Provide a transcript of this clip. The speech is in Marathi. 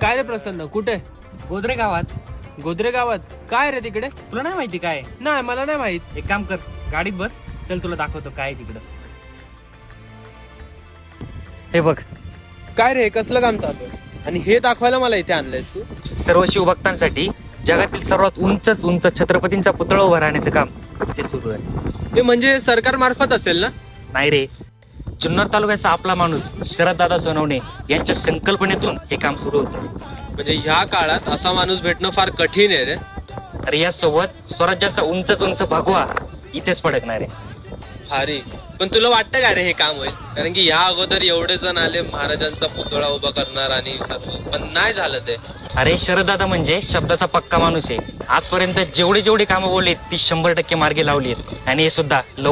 काय रे प्रसन्न कुठे? गोदरे गावात. गोदरे गावात? काय रे तिकडे? तुला नाही माहिती काय? नाही मला नाही माहीत. एक काम कर गाडीत बस. चल तुला दाखवतो काय आहे तिकडं. हे बघ. काय रे कसलं काम चालू आहे? आणि हे दाखवायला मला इथे आणलंयस तू? सर्व शिवभक्तांसाठी जगातील सर्वात उंचच उंच छत्रपतींचा पुतळा उभा राहण्याचं काम इथे सुरू आहे. हे म्हणजे सरकार मार्फत असेल ना? नाही रे. जुन्नर तालुक्याचा आपला माणूस शरददादा सोनवणे यांच्या संकल्पनेतून हे काम सुरू होतं. म्हणजे ह्या काळात असा माणूस भेटणं फार कठीण आहे रे. तर यासोबत स्वराज्याचा उंचच उंच भगवा इथेच पडकणार आहे. भारी. पण तुला वाटतं काय रे हे काम होईल? कारण की या अगोदर एवढे जण आले महाराजांचा पुतळा उभा करणार आणि सर्व. पण नाही झालं ते. अरे शरददादा म्हणजे शब्दाचा पक्का माणूस आहे. आजपर्यंत जेवढे जेवढे कामं बोललीत ती शंभर टक्के मार्गी लावली आहेत. आणि हे सुद्धा लवकर